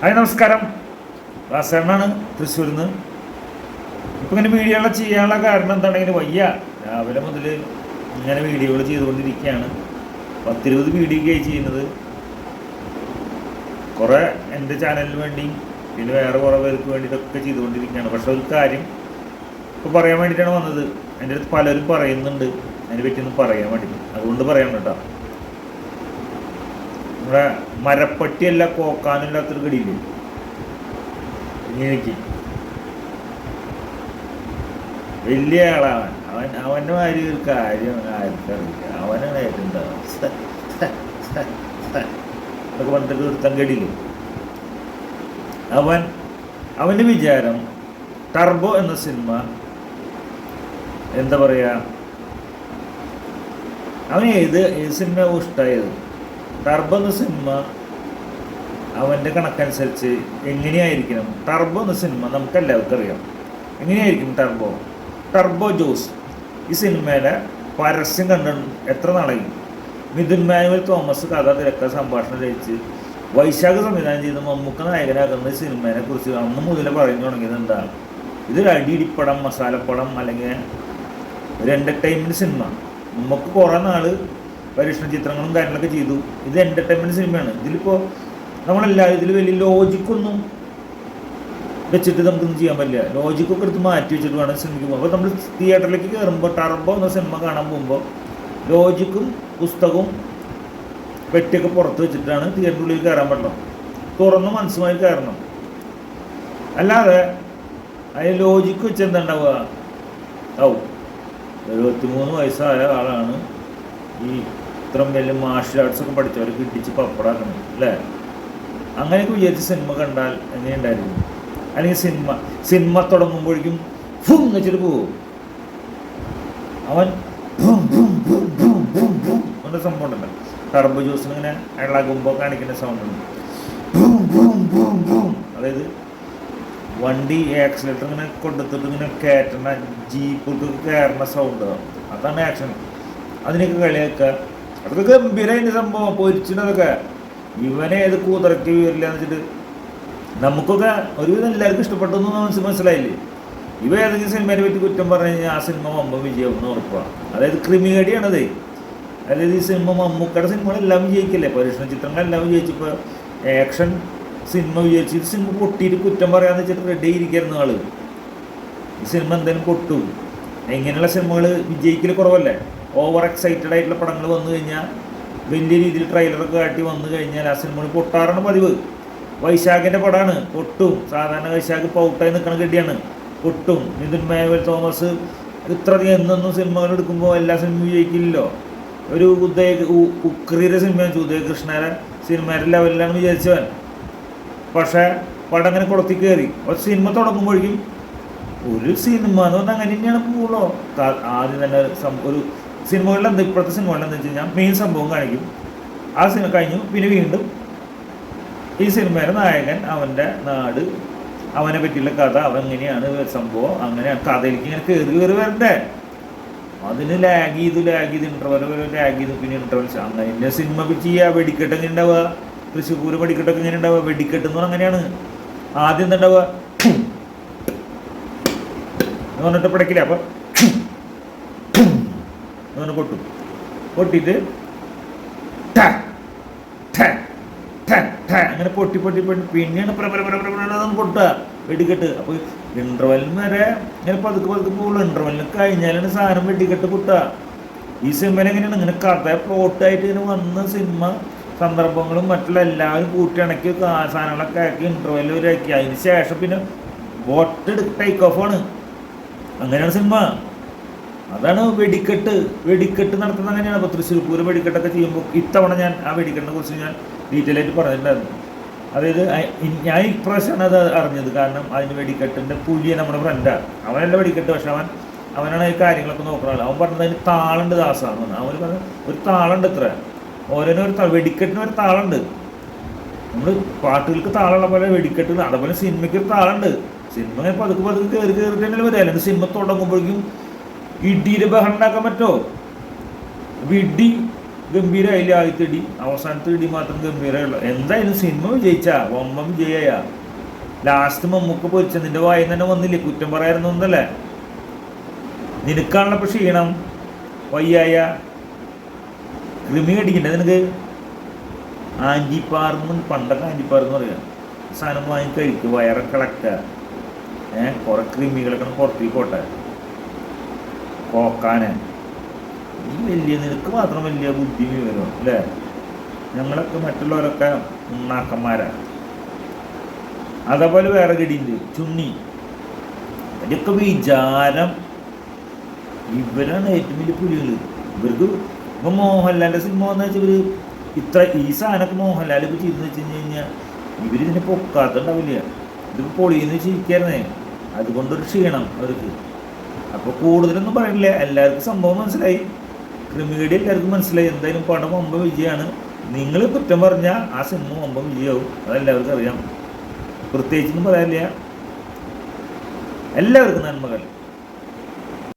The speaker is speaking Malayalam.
ഹായ് നമസ്കാരം. വാസണ്ണാണ് തൃശ്ശൂരിൽ നിന്ന് ഇപ്പം ഇങ്ങനെ വീഡിയോകൾ ചെയ്യാനുള്ള കാരണം എന്താണെങ്കിൽ വയ്യ. രാവിലെ മുതൽ ഇങ്ങനെ വീഡിയോകൾ ചെയ്തുകൊണ്ടിരിക്കുകയാണ്. പത്തിരുപത് വീഡിയോക്കായി ചെയ്യുന്നത്. കുറേ എന്റെ ചാനലിന് വേണ്ടിയും പിന്നെ വേറെ കുറേ പേർക്ക് വേണ്ടിയിട്ടൊക്കെ ചെയ്തുകൊണ്ടിരിക്കുകയാണ്. പക്ഷെ ഒരു കാര്യം ഇപ്പോൾ പറയാൻ വേണ്ടിയിട്ടാണ് വന്നത്. എന്റെ അടുത്ത് പലരും പറയുന്നുണ്ട്. അതിനെ പറ്റിയൊന്നും പറയാൻ വേണ്ടി അതുകൊണ്ട് പറയാൻ കേട്ടോ നമ്മുടെ മരപ്പട്ടിയല്ല കോക്കാനില്ലാത്തൊരു കടിയില്ലേ എനിക്ക് വലിയ ആളാവൻ അവൻ അവന്റെ മാതിരി ഒരു കാര്യം ആർക്കറിയില്ല അവനാണ് ഏറ്റവും പറഞ്ഞിട്ട് ഒരുത്തം കടിയില്ലേ അവൻ അവന്റെ വിചാരം ടർബോ എന്ന സിനിമ എന്താ പറയുക അവന് ഏത് ഏത് സിനിമ ഇഷ്ടമായത്? ടർബോ എന്ന സിനിമ അവന്റെ കണക്കനുസരിച്ച് എങ്ങനെയായിരിക്കണം? ടർബോ എന്ന സിനിമ നമുക്ക് എല്ലാവർക്കും അറിയാം. എങ്ങനെയായിരിക്കും ടർബോ? ടർബോ ജോസ് ഈ സിനിമയുടെ പരസ്യം കണ്ട എത്ര നാളായി? മിഥുൻ മാനുവൽ തോമസ് കഥ തിരക്ക സംഭാഷണം രചിച്ച് വൈശാഖ സംവിധാനം ചെയ്ത് മമ്മൂക്ക നായകനാകുന്ന സിനിമയെ കുറിച്ച് അന്ന് മുതൽ പറഞ്ഞു തുടങ്ങിയത് എന്താണ് ഇതൊരു അടിയിടിപ്പടം മസാലപ്പടം അല്ലെങ്കിൽ ഒരു എന്റർടൈൻമെന്റ് സിനിമ. നമുക്ക് കുറേ നാൾ പരീക്ഷണ ചിത്രങ്ങളും കാര്യങ്ങളൊക്കെ ചെയ്തു. ഇത് എന്റർടൈൻമെന്റ് സിനിമയാണ് ഇതിലിപ്പോൾ നമ്മളെല്ലാവരും ഇതിൽ വലിയ ലോജിക്കൊന്നും വെച്ചിട്ട് നമുക്കൊന്നും ചെയ്യാൻ പറ്റില്ല. ലോജിക്കൊക്കെ എടുത്ത് മാറ്റി വെച്ചിട്ട് വേണം സിനിമയ്ക്ക് പോകുമ്പോൾ അപ്പോൾ നമ്മൾ തിയേറ്ററിലേക്ക് കയറുമ്പോൾ ടർബോ എന്ന സിനിമ കാണാൻ പോകുമ്പോൾ ലോജിക്കും പുസ്തകവും പെട്ടിയൊക്കെ പുറത്ത് വെച്ചിട്ടാണ് തിയേറ്ററിനുള്ളിൽ കയറാൻ പറ്റണം തുറന്ന് മനസ്സുമായി കയറണം അല്ലാതെ അതിന് ലോജിക്ക് വെച്ച് എന്താ ഉണ്ടാവുക? ഔ എഴുപത്തിമൂന്ന് വയസ്സായ ആളാണ് ഇത്രയും വലിയ മാർഷൽ ആർട്സ് ഒക്കെ പഠിച്ചവർ കിട്ടിച്ച് പപ്പടാക്കണം അല്ലേ? അങ്ങനെയൊക്കെ വിചാരിച്ച് സിനിമ കണ്ടാൽ എങ്ങനെയുണ്ടായിരുന്നു അല്ലെങ്കിൽ സിനിമ സിനിമ തുടങ്ങുമ്പോഴേക്കും ഫും വെച്ചിട്ട് പോവും. അവൻ ഭൂം സംഭവം ഉണ്ടല്ലോ. ടർബ് ജ്യൂസിന് ഇങ്ങനെ ഇളകുമ്പോൾ കാണിക്കുന്ന സൗണ്ട് ഉണ്ട് അതായത് വണ്ടി ആക്സിലേറ്റർ ഇങ്ങനെ കൊണ്ടെത്തിട്ട് ഇങ്ങനെ കയറ്റുന്ന ജീപ്പൊക്കെ കയറുന്ന സൗണ്ട് അതാണ് ആക്ഷൻ അതിനൊക്കെ കളിയാക്കുക. അതൊക്കെ ഗംഭീരമായിട്ട് സംഭവം പൊരിച്ചിട്ടതൊക്കെ ഇവനെ ഏത് കൂതറക്കി വരില്ല എന്ന് വെച്ചിട്ട്. നമുക്കൊക്കെ ഒരുവിധം എല്ലാവർക്കും ഇഷ്ടപ്പെട്ടു എന്ന് മനസ്സിൽ മനസ്സിലായില്ലേ? ഇവ ഏതെങ്കിലും സിനിമയെ പറ്റി കുറ്റം പറഞ്ഞു കഴിഞ്ഞാൽ ആ സിനിമ മമ്മ വിജയം എന്ന് ഉറപ്പാണ് അതായത് ക്രിമികടിയാണത് അതായത് ഈ സിനിമ മമ്മൂക്കയുടെ സിനിമകളെല്ലാം വിജയിക്കില്ലേ? പരീക്ഷണ ചിത്രങ്ങളെല്ലാം വിജയിച്ചപ്പോൾ ആക്ഷൻ സിനിമ വിജയിച്ചു. ഈ സിനിമ പൊട്ടിയിട്ട് കുറ്റം പറയാന്ന് വെച്ചിട്ട് റെഡി ഇരിക്കായിരുന്നു ആൾ. ഈ സിനിമ എന്തായാലും പൊട്ടും. ഇങ്ങനെയുള്ള സിനിമകൾ വിജയിക്കൽ കുറവല്ലേ? ഓവർ എക്സൈറ്റഡ് ആയിട്ടുള്ള പടങ്ങൾ വന്നു കഴിഞ്ഞാൽ വലിയ രീതിയിൽ ട്രെയിലറൊക്കെ കാട്ടി വന്നു കഴിഞ്ഞാൽ ആ സിനിമകൾ പൊട്ടാറാണ് പതിവ്. വൈശാഖിന്റെ പടമാണ് പൊട്ടും. സാധാരണ വൈശാഖ് പൗട്ടായി നിൽക്കണ ഗഡിയാണ് പൊട്ടും. നിതിൻ മേവൽ തോമസ് ഇത്രയധികം എന്നൊന്നും സിനിമകൾ എടുക്കുമ്പോൾ എല്ലാ സിനിമയും വിജയിക്കില്ലല്ലോ. ഒരു ഉദയ ഉക്രീരെ സിനിമയാണ് സിനിമ ഉദയകൃഷ്ണയുടെ സിനിമയുടെ ലെവലിലാണ് വിചാരിച്ചവൻ. പക്ഷേ പടം അങ്ങനെ കുളത്തി കയറി ഒരു സിനിമ തുടങ്ങുമ്പോഴേക്കും ഒരു സിനിമ എന്ന് പറഞ്ഞാൽ അങ്ങനെ തന്നെയാണ് പോകുള്ളൂ ആദ്യം തന്നെ ഒരു സിനിമകളിൽ എന്താ ഇപ്പോഴത്തെ സിനിമകളിൽ എന്താ വെച്ച് കഴിഞ്ഞാൽ മെയിൻ സംഭവം കാണിക്കും. ആ സിനിമ കഴിഞ്ഞു പിന്നെ വീണ്ടും ഈ സിനിമയുടെ നായകൻ അവന്റെ നാട് അവനെ പറ്റിയുള്ള കഥ അവൻ എങ്ങനെയാണ് സംഭവം അങ്ങനെ കഥയിലേക്ക് ഇങ്ങനെ കയറി കയറി വരണ്ടേ? അതിന് ലാഗ് ചെയ്ത് ലാഗ് ചെയ്ത് ഇന്റർവൽ ലാഗ് ചെയ്ത് പിന്നെ ഇന്റർവൽസ് അങ്ങനെ സിനിമ ചെയ്യുക വെടിക്കെട്ട് എങ്ങനെ ഉണ്ടാവുക? തൃശ്ശൂർ വെടിക്കെട്ടൊക്കെ എങ്ങനെ ഉണ്ടാവുക? വെടിക്കെട്ട് എന്ന് പറഞ്ഞാൽ അങ്ങനെയാണ്. ആദ്യം എന്താ ഉണ്ടാവുക? എന്ന് പറഞ്ഞിട്ട് പിടക്കില്ല? അപ്പം എന്ന് കൊട്ടും കൊട്ടിട്ട് പൊട്ടിയിട്ട് ടാ, ടാ, ടാ, ടാ, അങ്ങനെ പൊട്ടി പൊട്ടി പൊട്ടി. പിന്നെയാണ് പൊട്ടുക. വെടിക്കെട്ട് അപ്പോൾ ഇന്റർവെല്ലിന് വരെ ഇങ്ങനെ പതുക്കെ പതുക്കെ പോകുള്ളൂ ഇന്റർവെല്ലിന് കഴിഞ്ഞാലാണ് സാധനം വെടിക്കെട്ട് പൊട്ടുക. ഈ സിനിമയിൽ എങ്ങനെയാണ്? ഇങ്ങനെ കഥ പ്ലോട്ടായിട്ട് ഇങ്ങനെ വന്ന സിനിമ സന്ദർഭങ്ങളും മറ്റുള്ള എല്ലാവരും കൂട്ടിയിണക്കി സാധനങ്ങളൊക്കെ ആക്കി ഇന്റർവെല്ലിൽ വരെ ആക്കി അതിന് ശേഷം പിന്നെ ബോട്ട് ടേക്ക് ഓഫ് ആണ്. അങ്ങനെയാണ് സിനിമ അതാണ് വെടിക്കെട്ട്. വെടിക്കെട്ട് നടത്തുന്ന അങ്ങനെയാണ്. അപ്പോൾ തൃശ്ശൂർ പൂരം വെടിക്കെട്ടൊക്കെ ചെയ്യുമ്പോൾ ഇത്തവണ ഞാൻ ആ വെടിക്കെട്ടിനെ കുറിച്ച് ഞാൻ ഡീറ്റെയിൽ ആയിട്ട് പറഞ്ഞിട്ടുണ്ടായിരുന്നു. അതായത് ഞാൻ ഇപ്രാവശ്യമാണ് അത് അറിഞ്ഞത്. കാരണം അതിന് വെടിക്കെട്ടിന്റെ പുലിയെ നമ്മുടെ ഫ്രണ്ടാണ് അവനല്ല വെടിക്കെട്ട് പക്ഷെ അവൻ അവനാണ് ഈ കാര്യങ്ങളൊക്കെ നോക്കുന്ന അവൻ പറഞ്ഞത് അതിന് താളുണ്ട് ദാസാന്ന് പറഞ്ഞു. അവന് പറഞ്ഞ ഒരു താളുണ്ട് ഇത്ര. താ- വെടിക്കെട്ടിന് ഒരു താളുണ്ട്. നമ്മൾ പാട്ടുകൾക്ക് താളുള്ള പോലെ വെടിക്കെട്ട് അതുപോലെ സിനിമയ്ക്ക് ഒരു താളുണ്ട്. സിനിമ പതുക്കെ പതുക്കെ കയറി കയറി തന്നെ വരിക. അല്ലെങ്കിൽ സിനിമ തുടങ്ങുമ്പോഴേക്കും ഇടിയുടെ ബഹളം ഉണ്ടാക്കാൻ പറ്റുമോ അപ്പോൾ ഇടി ഗംഭീരമായില്ല ആദ്യത്തെ ഇടി? അവസാനത്തെ ഇടി മാത്രം ഗംഭീരമുള്ള എന്തായാലും സിനിമ വിജയിച്ചാ. വമ്പം വിജയ ലാസ്റ്റ് മമ്മൂക്ക് പൊരിച്ച നിന്റെ വായിൽ തന്നെ വന്നില്ലേ? കുറ്റം പറയായിരുന്നു ഒന്നല്ലേ നിനക്കാണല്ലോ ഇപ്പൊ ക്ഷീണം. വയ്യായ. കൃമി കടിക്കണ്ടേ നിനക്ക്? ആന്റിപ്പാർന്ന് പണ്ടൊക്കെ ആന്റിപ്പാർന്ന് പറയാം. സാധനം വാങ്ങി കഴിക്കുക വയറൊക്കെ ഇളക്കുക ഏഹ് കുറെ കൃമികളൊക്കെ പുറത്തേക്ക് പോട്ടെ. പോക്കാന് ഈ വലിയ നിനക്ക് മാത്രം വലിയ ബുദ്ധി വിവരം അല്ലേ? ഞങ്ങളൊക്കെ മറ്റുള്ളവരൊക്കെ നാക്കന്മാരാ അതേപോലെ വേറെ ഗടിയുണ്ട് ചുണ്ണി. ഇതൊക്കെ വിചാരം. ഇവരാണ് ഏറ്റവും വലിയ പുലികൾ ഇവർക്ക് ഇപ്പൊ മോഹൻലാലിന്റെ സിനിമ എന്ന് വെച്ചാൽ ഇവർ ഇത്ര ഈ സാധനമൊക്കെ മോഹൻലാൽ ഇപ്പൊ ചെയ്തെന്ന് വെച്ച് കഴിഞ്ഞ് കഴിഞ്ഞാൽ ഇവരിതിനെ പൊക്കാത്തുണ്ടാവില്ല ഇതിപ്പോ പൊളിയെന്ന് വെച്ചിരിക്കായിരുന്നേ. അതുകൊണ്ടൊരു ക്ഷീണം അവർക്ക്. അപ്പൊ കൂടുതലൊന്നും പറയില്ല എല്ലാവർക്കും സംഭവം മനസ്സിലായി. ക്രിമികടി എല്ലാവർക്കും മനസ്സിലായി. എന്തായാലും പടം ഒമ്പ വിജയമാണ് നിങ്ങൾ കുറ്റം പറഞ്ഞാൽ ആ സിനിമ ഒമ്പ വിജയമാവും അതെല്ലാവർക്കും അറിയാം. പ്രത്യേകിച്ചൊന്നും പറയാനില്ല. എല്ലാവർക്കും നന്മകൾ.